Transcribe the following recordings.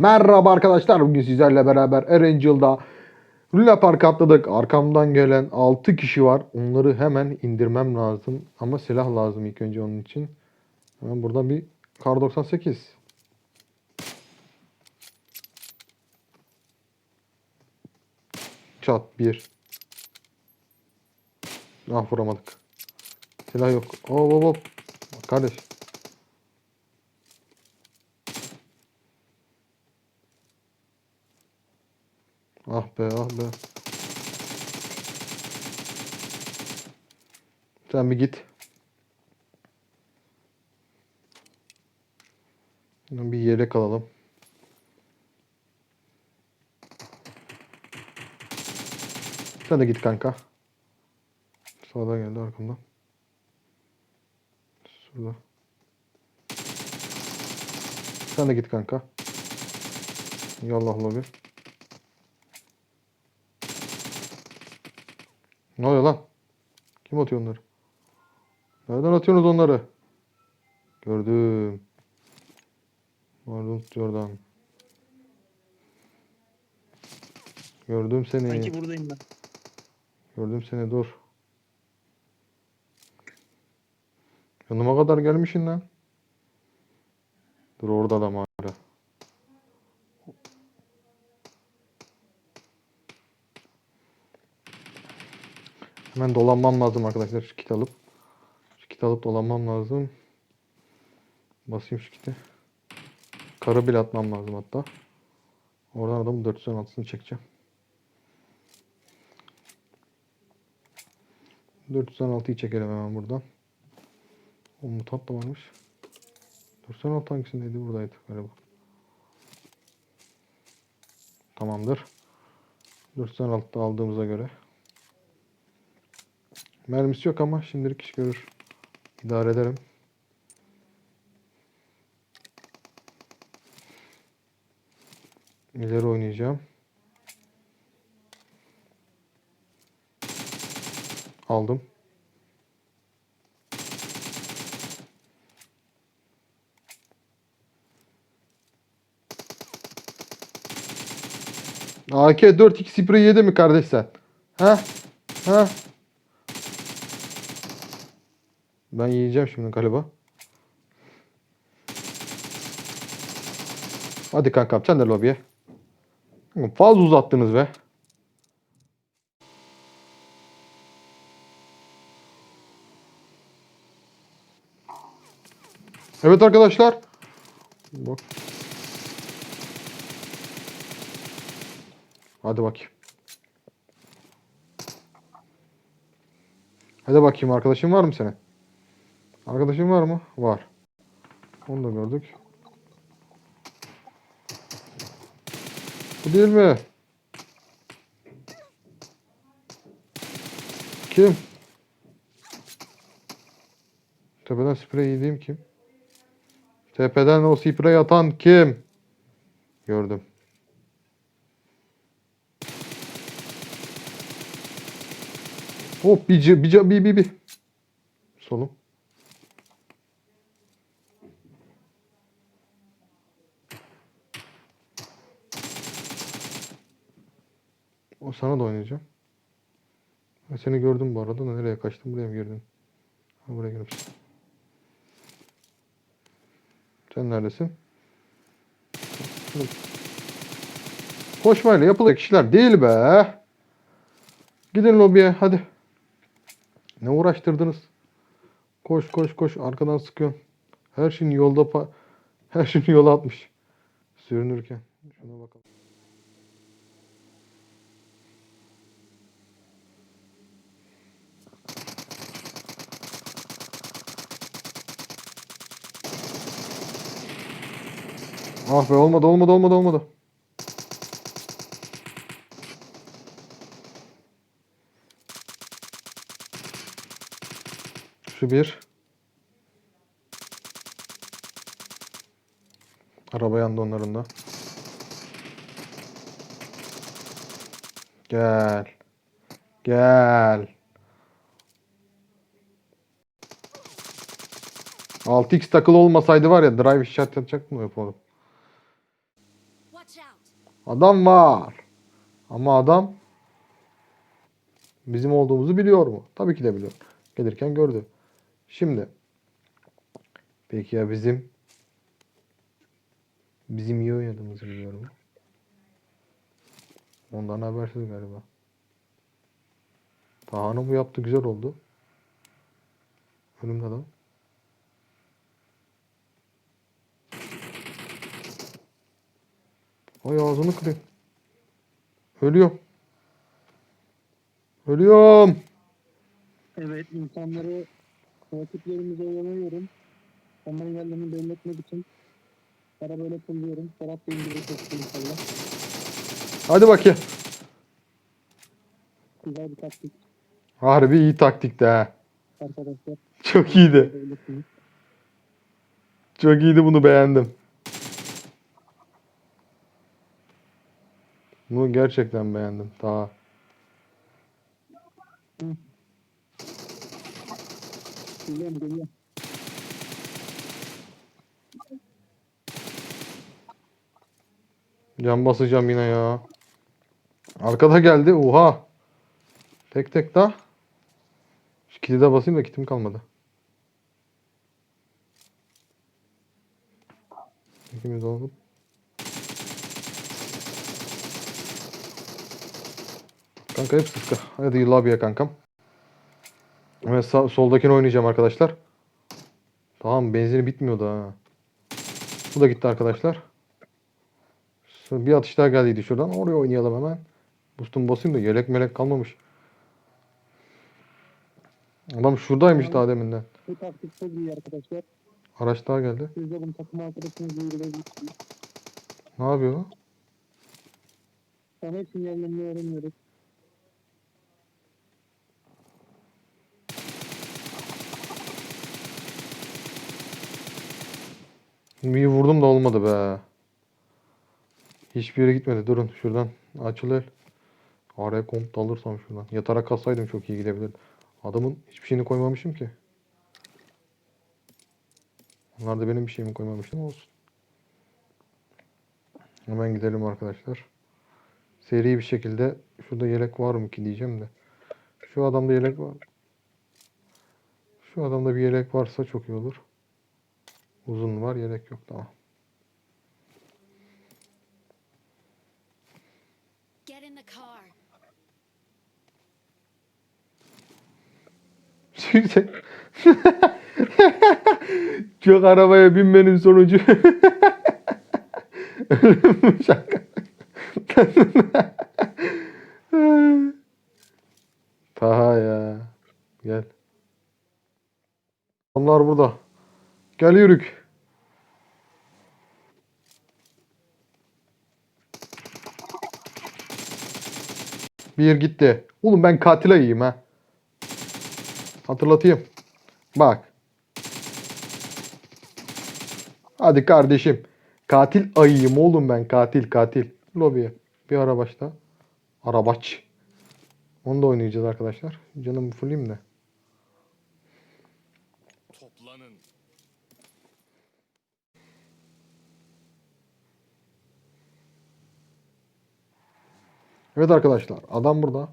Merhaba arkadaşlar. Bugün sizlerle beraber Erangel'da Luna Park atladık. Arkamdan gelen 6 kişi var. Onları hemen indirmem lazım. Ama silah lazım ilk önce onun için. Hemen burada bir Kar 98. Çat 1. Ah vuramadık. Silah yok. Hop hop hop. Kardeş. Ah be ah be. Sen bir git. Bir yelek alalım. Sen de git kanka. Sağdan geldi arkamdan. Şurada. Sen de git kanka. Yallah lobi. Ne oluyor lan? Kim atıyor onları? Nereden atıyorsunuz onları? Gördüm. Marlon Jordan. Gördüm seni. Sanki buradayım ben. Gördüm seni dur. Yanıma kadar gelmişsin lan. Dur orada da hala. Hemen dolanmam lazım arkadaşlar şu kit alıp. Şu kit alıp dolanmam lazım. Basayım şu kiti. Karı bile atmam lazım hatta. Oradan adamın 416'sını çekeceğim. 416'yı çekelim hemen buradan. O mutant da varmış. 416 hangisindeydi? Buradaydı galiba. Tamamdır. 416'da aldığımıza göre. Mermisi yok ama şimdilik iş görür. İdare ederim. İleri oynayacağım. Aldım. AK 4 2 sprey yedi mi kardeş sen? Ha? Ha? Ben yiyeceğim şimdi galiba. Hadi kankam sen de lobiye. Fazla uzattınız be. Evet arkadaşlar. Bak. Hadi bakayım. Hadi bakayım arkadaşın var mı senin? Arkadaşın var mı? Var. Onu da gördük. Bu değil mi? Kim? Tepeden sprey yediğim kim? Tepeden o sprey atan kim? Gördüm. Hop bir bir bir bir bir. Solum. O sana da oynayacağım. Ben seni gördüm bu arada da nereye kaçtın buraya mı girdin? Buraya girmişsin. Sen neredesin? Koşmayla yapılacak işler değil be. Gidin lobiye hadi. Ne uğraştırdınız? Koş koş koş arkadan sıkıyorsun. Her şeyin yolda her şeyin yola atmış. Sürünürken. Şuna bakalım. Ah be olmadı olmadı olmadı olmadı. Şu bir. Araba yandı onların da. Gel. Gel. 6x takılı olmasaydı var ya drive shot yapacak mı yapalım? Adam var. Ama adam bizim olduğumuzu biliyor mu? Tabii ki de biliyor. Gelirken gördü. Şimdi peki ya bizim bizim iyi oynadığımızı biliyor mu? Ondan habersiz galiba. Taha'nın bu yaptı güzel oldu. Önümde adam. Ay ağzını kırayım. Ölüyorum. Ölüyorum. Evet, insanları rakiplerimize oyalanıyorum. Onların yerlerini belli etmek için arabayla pulluyorum. Serap da indirecek inşallah. Hadi bakayım. Güzel bir taktik Harbi iyi taktikti ha. arkadaşlar. Çok iyiydi. Yapabilirsiniz. Çok iyiydi bunu beğendim. Bunu gerçekten beğendim. Daha. Geliyorum. Can basacağım yine ya. Arkada geldi. Oha. Tek tek daha. Şu kiti de basayım da kitim kalmadı. İkimiz olduk. Kanka hep sıska. Hadi lobiye kankam. Evet sağ, soldakini oynayacağım arkadaşlar. Tamam benzini bitmiyordu ha. Bu da gitti arkadaşlar. Bir atış daha geldiydi şuradan. Oraya oynayalım hemen. Boost'umu basayım da yelek melek kalmamış. Adam şuradaymış daha deminden. Bu taktik çok iyi arkadaşlar. Araç daha geldi. Siz de bunu takım arkadaşınızla uygulayabilirsiniz. Ne yapıyor hepsinin yerlerini öğreniyoruz. Bir vurdum da olmadı be. Hiçbir yere gitmedi. Durun şuradan açıl el. Araya komut alırsam şuradan. Yatarak kalsaydım çok iyi gidebilirdi. Adamın hiçbir şeyini koymamışım ki. Onlar da benim bir şeyimi koymamıştım olsun. Hemen gidelim arkadaşlar. Seri bir şekilde şurada yelek var mı ki diyeceğim de. Şu adamda yelek var. Şu adamda bir yelek varsa çok iyi olur. Uzun var, yelek yok. Tamam. Get in the car. Çok arabaya binmenin sonucu. Ölümmüş Taha ya. Gel. Adamlar burada. Gel yürük. Bir gitti. Oğlum ben katil ayıyım ha. Hatırlatayım. Bak. Hadi kardeşim. Katil ayıyım oğlum ben. Katil katil. Lobiye. Bir arabaçta. Arabaç. Onu da oynayacağız arkadaşlar. Canım fulleyim de. Evet arkadaşlar. Adam burada.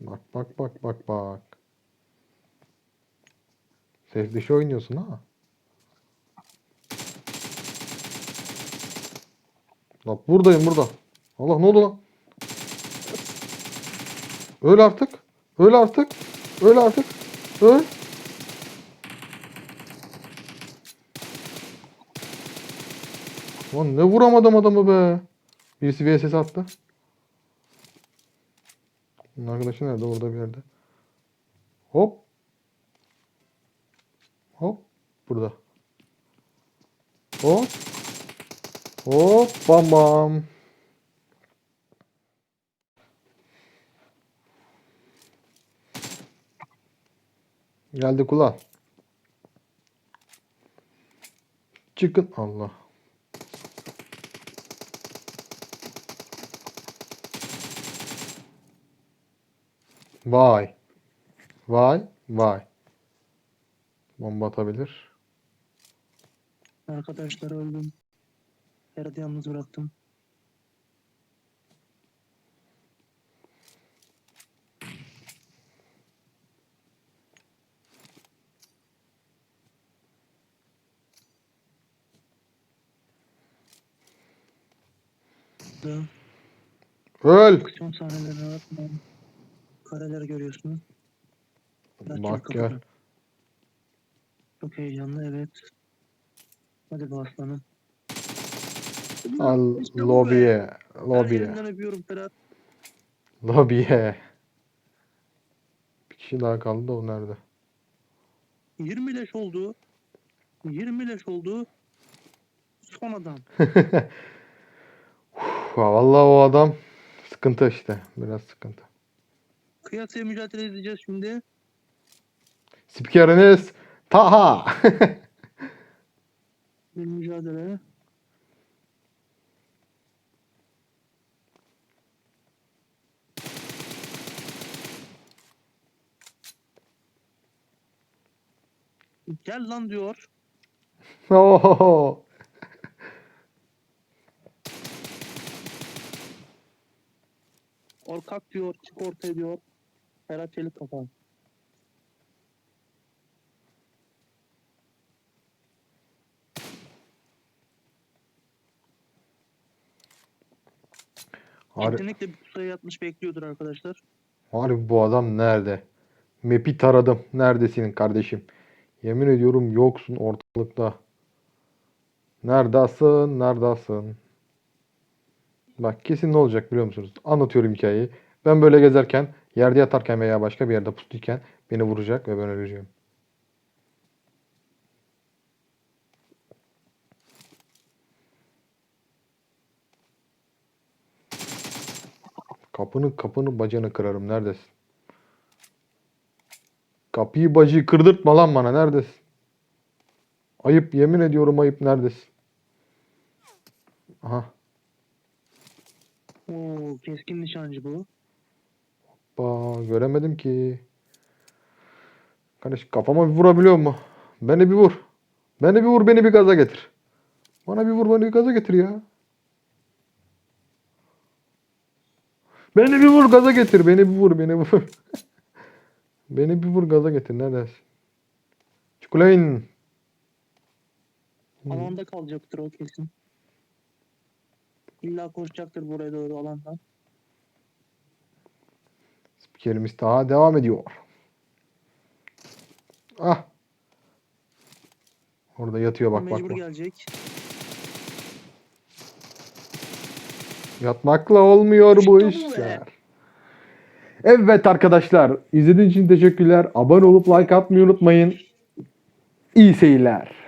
Bak bak bak bak bak. Ses dışı oynuyorsun ha. Bak buradayım burada. Allah ne oldu lan? Öl artık. Öl artık. Öl artık. Öl. Lan ne vuramadım adamı be. Birisi VSS attı. Bunun arkadaşı nerede? Orada bir yerde. Hop. Hop. Burada. Hop. Hop. Bam bam. Geldi kula. Çıkın. Allah. Vay. Vay. Vay. Bomba atabilir. Arkadaşlar öldüm. Ferhat'ı yalnız bıraktım. Öl. aksiyon sahnelerine bakmayın. Kareler görüyorsunuz. Bak çok gel. kapalı. Çok heyecanlı evet. Hadi be aslanım. Al bu lobiye. Lobiye. öpüyorum Ferhat. Lobiye. Bir kişi daha kaldı da o nerede? 20 leş oldu. 20 leş oldu. Son adam. Uf, Vallahi o adam sıkıntı işte. Biraz sıkıntı. Kıyasaya mücadele edeceğiz şimdi. Spikeriniz Taha. Bir mücadele. Gel lan diyor. Ohoho. Orkak diyor. Çık ortaya diyor. Ferhat Çelik kafa. Har Kesinlikle bir pusuya yatmış bekliyordur arkadaşlar. harbi bu adam nerede? Map'i taradım. Neredesin kardeşim? Yemin ediyorum yoksun ortalıkta. Neredesin? Neredesin? Bak kesin ne olacak biliyor musunuz? Anlatıyorum hikayeyi. Ben böyle gezerken, yerde yatarken veya başka bir yerde pusluyken beni vuracak ve ben öleceğim. Kapını kapını bacını kırarım. Neredesin? Kapıyı bacıyı kırdırtma lan bana. Neredesin? Ayıp yemin ediyorum ayıp. Neredesin? Aha. Oo keskin nişancı bu. Ba göremedim ki. Kardeş kafama bir vurabiliyor mu? Beni bir vur. Beni bir vur beni bir gaza getir. Bana bir vur beni bir gaza getir ya. Beni bir vur gaza getir. Beni bir vur beni vur. beni bir vur gaza getir. Neredesin? Çikolayın. Alanda kalacaktır o kesin. İlla koşacaktır buraya doğru alandan. Spikerimiz daha devam ediyor. Ah. Orada yatıyor bak bak Mecbur bak. gelecek. Yatmakla olmuyor İşte bu işler. Evet arkadaşlar, izlediğiniz için teşekkürler. Abone olup like atmayı unutmayın. İyi seyirler.